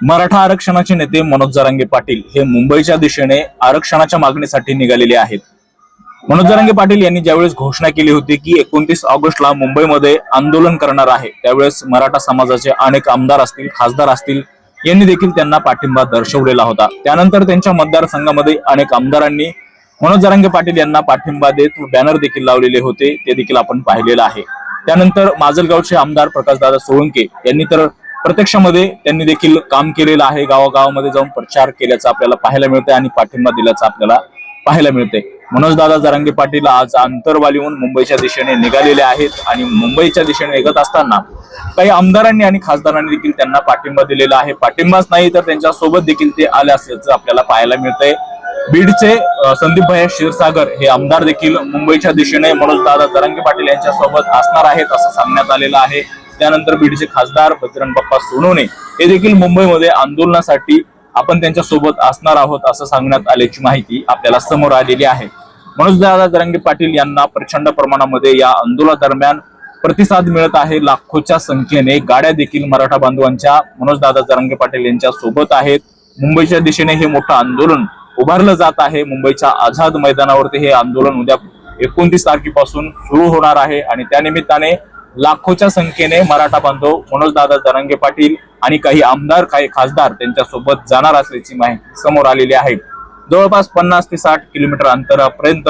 मराठा आरक्षणाचे नेते मनोज जरांगे पाटील हे मुंबईच्या दिशेने आरक्षणाच्या मागणीसाठी निघालेले आहेत. मनोज जरांगे पाटील यांनी ज्यावेळेस घोषणा केली होती की एकोणतीस ऑगस्टला मुंबईमध्ये आंदोलन करणार आहे त्यावेळेस मराठा समाजाचे अनेक आमदार असतील खासदार असतील यांनी देखील त्यांना पाठिंबा दर्शवलेला होता. त्यानंतर त्यांच्या मतदारसंघामध्ये अनेक आमदारांनी मनोज जरांगे पाटील यांना पाठिंबा देत बॅनर देखील लावलेले होते ते देखील आपण पाहिलेलं आहे. त्यानंतर माजलगावचे आमदार प्रकाशदादा सोळंके यांनी तर प्रत्यक्षामध्ये त्यांनी देखील काम केलेलं आहे. गावागावामध्ये जाऊन प्रचार केल्याचं आपल्याला पाहायला मिळतंय आणि पाठिंबा दिल्याचं आपल्याला पाहायला मिळते मनोजदादा जरांगे पाटील आज आंतरवालीहून मुंबईच्या दिशेने निघालेले आहेत आणि मुंबईच्या दिशेने निघत असताना काही आमदारांनी आणि खासदारांनी देखील त्यांना पाठिंबा दिलेला आहे. पाठिंबाच नाही तर त्यांच्यासोबत देखील ते आले असल्याचं आपल्याला पाहायला मिळतंय. बीडचे संदीपभाई संदीप भाई क्षीरसागर हे आमदार देखील मुंबईच्या दिशेने मनोजदादा जरांगे पाटील यांच्या सोबत असणार आहेत असं सांगण्यात आलेलं आहे. त्यानंतर बीडचे खासदार बजरंग बाप्पा सोनवणे हे देखील मुंबईमध्ये आंदोलनासाठी आपण त्यांच्यासोबत असणार आहोत असं सांगण्यात आल्याची माहिती आपल्याला समोर आलेली आहे. मनोजदादा जरांगे पाटील यांना प्रचंड प्रमाणामध्ये या आंदोलनादरम्यान प्रतिसाद मिळत आहे. लाखोच्या संख्येने गाड्या देखील मराठा बांधवांच्या मनोजदादा जरांगे पाटील यांच्या सोबत आहेत. मुंबईच्या दिशेने हे मोठं आंदोलन उभारलं जात आहे. मुंबईच्या आझाद मैदानावरती हे आंदोलन उद्या एकोणतीस तारखेपासून सुरू होणार आहे आणि त्यानिमित्ताने लाखोच्या संख्येने मराठा बांधव मनोजदादा जरांगे पाटील आणि काही आमदार काही खासदार त्यांच्यासोबत जाणार असल्याची माहिती समोर आलेली आहे. जवळपास पन्नास ते साठ किलोमीटर अंतरापर्यंत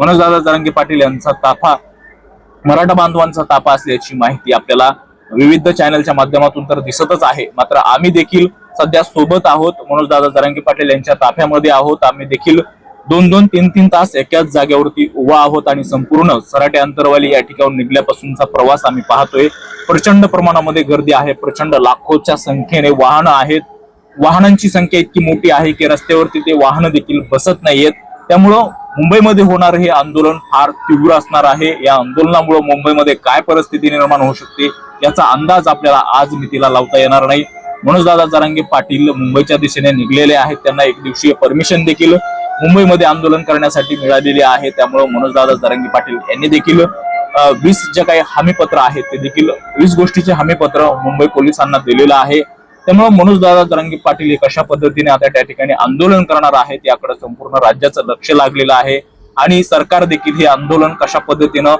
मनोजदादा जरांगे पाटील यांचा ताफा मराठा बांधवांचा ताफा असल्याची माहिती आपल्याला विविध चॅनलच्या माध्यमातून तर दिसतच आहे. मात्र आम्ही देखील सध्या सोबत आहोत. मनोजदादा जरांगे पाटील यांच्या ताफ्यामध्ये आहोत. आम्ही देखील दोन दोन तीन तीन तास एकाच जागेवरती उभा आहोत आणि संपूर्ण सराटे अंतरवाली या ठिकाणी निघल्यापासूनचा प्रवास आम्ही पाहतोय. प्रचंड प्रमाणामध्ये गर्दी आहे प्रचंड लाखोच्या संख्येने वाहनं आहेत. वाहनांची संख्या इतकी मोठी आहे की रस्त्यावरती ते वाहनं देखील बसत नाहीयेत. त्यामुळं मुंबईमध्ये होणार हे आंदोलन फार तीव्र असणार आहे. या आंदोलनामुळे मुंबईमध्ये काय परिस्थिती निर्माण होऊ शकते याचा अंदाज आपल्याला आज मितीला लावता येणार नाही. म्हणून दादा जरांगे पाटील मुंबईच्या दिशेने निघलेले आहेत. त्यांना एक दिवसीय परमिशन देखील मुंबईमध्ये आंदोलन करण्यासाठी मिळालेली आहे. त्यामुळे मनोजदादा दादा पाटील यांनी देखील वीस जे काही हमीपत्र आहेत ते देखील वीस गोष्टीचे हमीपत्र मुंबई पोलिसांना दिलेलं आहे. त्यामुळे मनोजदादा दादा पाटील हे कशा पद्धतीने आता त्या ठिकाणी आंदोलन करणार आहेत याकडे संपूर्ण राज्याचं लक्ष लागलेलं आहे. आणि सरकार देखील हे आंदोलन कशा पद्धतीनं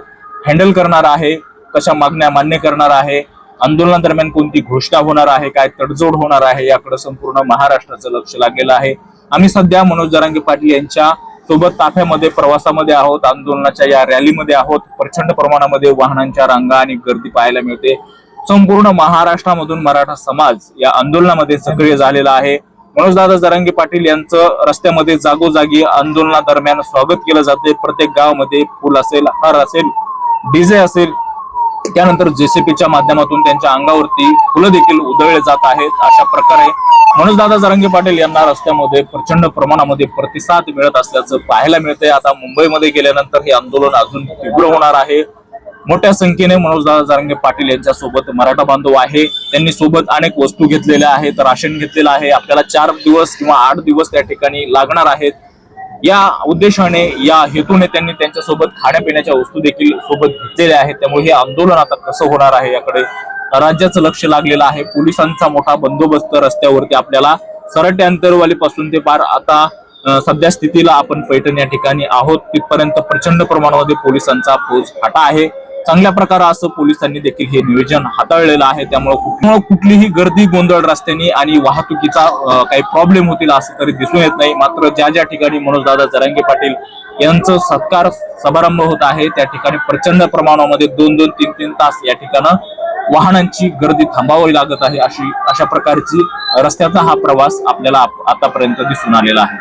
हँडल करणार आहे कशा मागण्या मान्य करणार आहे आंदोलनादरम्यान कोणती घोषणा होणार आहे काय तडजोड होणार आहे याकडे संपूर्ण महाराष्ट्राचं लक्ष लागलेलं आहे. आम्ही सध्या मनोज जरांगे पाटील यांच्या सोबत ताफ्यामध्ये प्रवासामध्ये आहोत. आंदोलनाच्या या रॅलीमध्ये आहोत. प्रचंड प्रमाणामध्ये वाहनांच्या रांगा आणि गर्दी पाहायला मिळते. संपूर्ण महाराष्ट्रामधून मराठा समाज या आंदोलनामध्ये सक्रिय झालेला आहे. मनोजदादा जरांगे पाटील यांचं रस्त्यामध्ये जागोजागी आंदोलनादरम्यान स्वागत केलं जाते प्रत्येक गावामध्ये पूल असेल हार असेल डीजे असेल त्यानंतर जेसीपीच्या माध्यमातून त्यांच्या अंगावरती फुलं देखील उधळले जात आहेत. अशा प्रकारे मनोजदादा जरांगे पाटील यांना रस्त्यामध्ये प्रचंड प्रमाणामध्ये प्रतिसाद मिळत असल्याचं पाहायला मिळतंय. आता मुंबईमध्ये गेल्यानंतर हे आंदोलन अजून तीव्र होणार आहे. मोठ्या संख्येने मनोजदादा जरांगे पाटील यांच्या सोबत मराठा बांधव आहे. त्यांनी सोबत अनेक वस्तू घेतलेल्या आहेत राशन घेतलेलं आहे. आपल्याला चार दिवस किंवा आठ दिवस त्या ठिकाणी लागणार आहेत. या उद्देशाने या हेतूने त्यांनी त्यांच्यासोबत खाण्यापिण्याच्या वस्तू देखील सोबत घेतलेल्या आहेत. त्यामुळे हे आंदोलन आता कसं होणार आहे याकडे राज्याचं लक्ष लागलेलं आहे. पोलिसांचा मोठा बंदोबस्त रस्त्यावरती आपल्याला सरटे अंतरवालीपासून ते पार आता सध्या स्थितीला आपण पैठण या ठिकाणी आहोत. तिथपर्यंत प्रचंड प्रमाणामध्ये पोलिसांचा फौज फाटा आहे. चांगल्या प्रकारे असं पोलिसांनी देखील हे नियोजन हाताळलेलं आहे. त्यामुळे कुठं- कुठलीही गर्दी गोंधळ रस्त्याने आणि वाहतुकीचा काही प्रॉब्लेम होतील असं तरी दिसून येत नाही. मात्र ज्या ज्या ठिकाणी मनोजदादा जरांगे पाटील यांचं सत्कार समारंभ होत आहे त्या ठिकाणी प्रचंड प्रमाणामध्ये दोन दोन तीन तीन तास या ठिकाणं वाहनांची गर्दी थांबावी लागत आहे अशी अशा प्रकारची रस्त्याचा हा प्रवास आपल्याला आतापर्यंत दिसून आलेला आहे.